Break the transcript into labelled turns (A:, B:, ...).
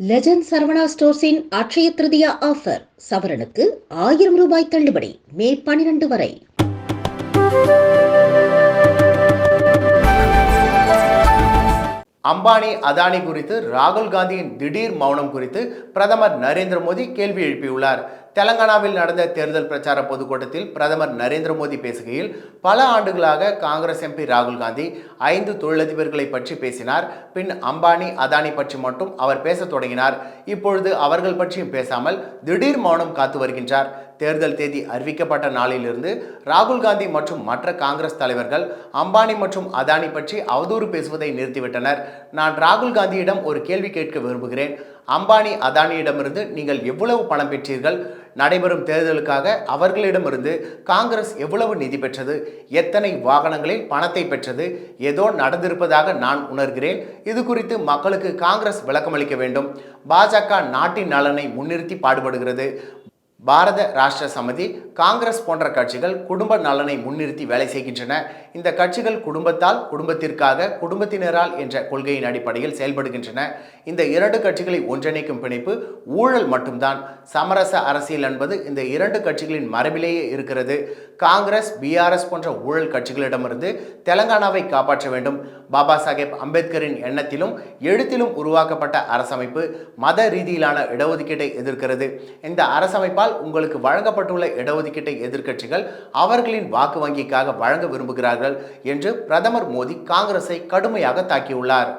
A: Legend Saravana ஸ்டோர்ஸின் Akshaya Tritiya offer சவரனுக்கு ஆயிரம் ரூபாய் தள்ளுபடி மே பனிரெண்டு வரை.
B: அம்பானி அதானி குறித்து ராகுல் காந்தியின் திடீர் மௌனம் குறித்து பிரதமர் நரேந்திர மோடி கேள்வி எழுப்பியுள்ளார். தெலங்கானாவில் நடந்த தேர்தல் பிரச்சார பொதுக்கூட்டத்தில் பிரதமர் நரேந்திர மோடி பேசுகையில் பல ஆண்டுகளாக காங்கிரஸ் எம்பி ராகுல் காந்தி ஐந்து தொழிலதிபர்களை பற்றி பேசினார். பின் அம்பானி அதானி பற்றி மட்டும் அவர் பேசத் தொடங்கினார். இப்பொழுது அவர்கள் பற்றியும் பேசாமல் திடீர் மௌனம் காத்து வருகின்றார். தேர்தல் தேதி அறிவிக்கப்பட்ட நாளிலிருந்து ராகுல் காந்தி மற்றும் மற்ற காங்கிரஸ் தலைவர்கள் அம்பானி மற்றும் அதானி பற்றி அவதூறு பேசுவதை நிறுத்திவிட்டனர். நான் ராகுல் காந்தியிடம் ஒரு கேள்வி கேட்க விரும்புகிறேன். அம்பானி அதானியிடமிருந்து நீங்கள் எவ்வளவு பணம் பெற்றீர்கள்? நடைபெறும் தேர்தலுக்காக அவர்களிடமிருந்து காங்கிரஸ் எவ்வளவு நிதி பெற்றது? எத்தனை வாகனங்களில் பணத்தை பெற்றது? ஏதோ நடந்திருப்பதாக நான் உணர்கிறேன். இது குறித்து மக்களுக்கு காங்கிரஸ் விளக்கமளிக்க வேண்டும். பாஜக நாட்டின் நலனை முன்னிறுத்தி பாடுபடுகிறது. பாரத ராஷ்டிர சமிதி காங்கிரஸ் போன்ற கட்சிகள் குடும்ப நலனை முன்னிறுத்தி வேலை செய்கின்றன. இந்த கட்சிகள் குடும்பத்தால் குடும்பத்திற்காக குடும்பத்தினரால் என்ற கொள்கையின் அடிப்படையில் செயல்படுகின்றன. இந்த இரண்டு கட்சிகளை ஒன்றிணைக்கும் பிணைப்பு ஊழல் மட்டும்தான். சமரச அரசியல் என்பது இந்த இரண்டு கட்சிகளின் மரபிலேயே இருக்கிறது. காங்கிரஸ் பிஆர்எஸ் போன்ற ஊழல் கட்சிகளிடமிருந்து தெலங்கானாவை காப்பாற்ற வேண்டும். பாபா சாஹேப் அம்பேத்கரின் எண்ணத்திலும் எழுத்திலும் உருவாக்கப்பட்ட அரசமைப்பு மத ரீதியிலான இடஒதுக்கீட்டை எதிர்க்கிறது. இந்த அரசமைப்பால் உங்களுக்கு வழங்கப்பட்டுள்ள இடஒதுக்கீட்டை எதிர்க்கட்சிகள் அவர்களின் வாக்கு வங்கிக்காக வழங்க விரும்புகிறார்கள் என்று பிரதமர் மோடி காங்கிரஸை கடுமையாக தாக்கியுள்ளார்.